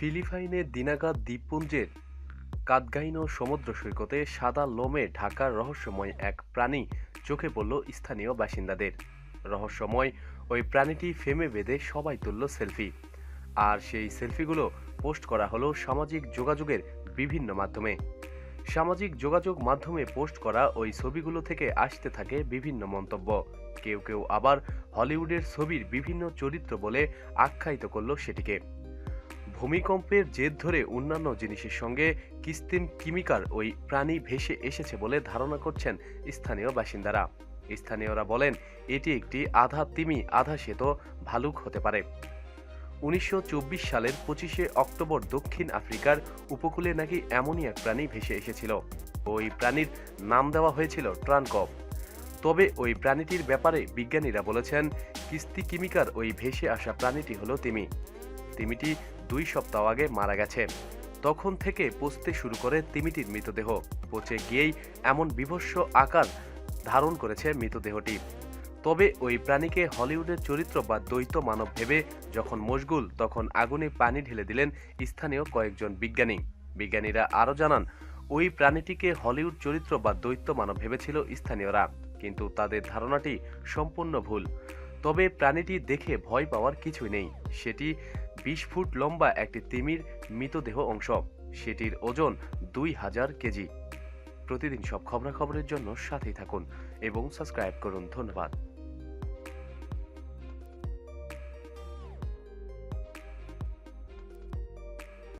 ফিলিপাইনের দিনাগা দ্বীপপুঞ্জের কাদগাইনো সমুদ্র সৈকতে সাদা লোমে ঢাকার রহস্যময় এক প্রাণী চোখে পড়ল স্থানীয় বাসিন্দাদের। রহস্যময় ওই প্রাণীটি ফেমে বেঁধে সবাই তুলল সেলফি। আর সেই সেলফিগুলো পোস্ট করা হলো সামাজিক যোগাযোগের বিভিন্ন মাধ্যমে। সামাজিক যোগাযোগ মাধ্যমে পোস্ট করা ওই ছবিগুলো থেকে আসতে থাকে বিভিন্ন মন্তব্য। কেউ কেউ আবার হলিউডের ছবির বিভিন্ন চরিত্র বলে আখ্যায়িত করল সেটিকে। ভূমিকম্পের জেদ ধরে অন্যান্য জিনিসের সঙ্গে কিস্তিম কিমিকার ওই প্রাণী ভেসে এসেছে বলে ধারণা করছেন স্থানীয় বাসিন্দারা। স্থানীয়রা বলেন, এটি একটি আধা তিমি, আধা শ্বেত ভালুক হতে পারে। উনিশশো চব্বিশ সালের পঁচিশে অক্টোবর দক্ষিণ আফ্রিকার উপকূলে নাকি এমনই এক প্রাণী ভেসে এসেছিল। ওই প্রাণীর নাম দেওয়া হয়েছিল ট্রানকপ তবে ওই প্রাণীটির ব্যাপারে বিজ্ঞানীরা বলেছেন, কিস্তি কিমিকার ওই ভেসে আসা প্রাণীটি হলো তিমি। তিমিটি দুই সপ্তাহ আগে মারা গেছে তখন থেকে পচতে শুরু করে তিমিটির মৃতদেহ। পচে গিয়েই এমন বিভৎস আকার ধারণ করেছে মৃতদেহটি। তবে ওই প্রাণীকে হলিউডের চরিত্র বা দ্বৈত মানব ভেবে যখন মশগুল, তখন আগুনে পানি ঢেলে দিলেন স্থানীয় কয়েকজন বিজ্ঞানী। বিজ্ঞানীরা আরও জানান, ওই প্রাণীটিকে হলিউড চরিত্র বা দ্বৈত মানব ভেবেছিল স্থানীয়রা। কিন্তু তাদের ধারণাটি সম্পূর্ণ ভুল। তবে প্রাণীটি দেখে ভয় পাওয়ার কিছু নেই। সেটি বিশ ফুট লম্বা একটি তিমির মৃতদেহ অংশ। সেটির ওজন দুই হাজার কেজি। প্রতিদিন সব খবরাখবরের জন্য সাথেই থাকুন এবং সাবস্ক্রাইব করুন। ধন্যবাদ।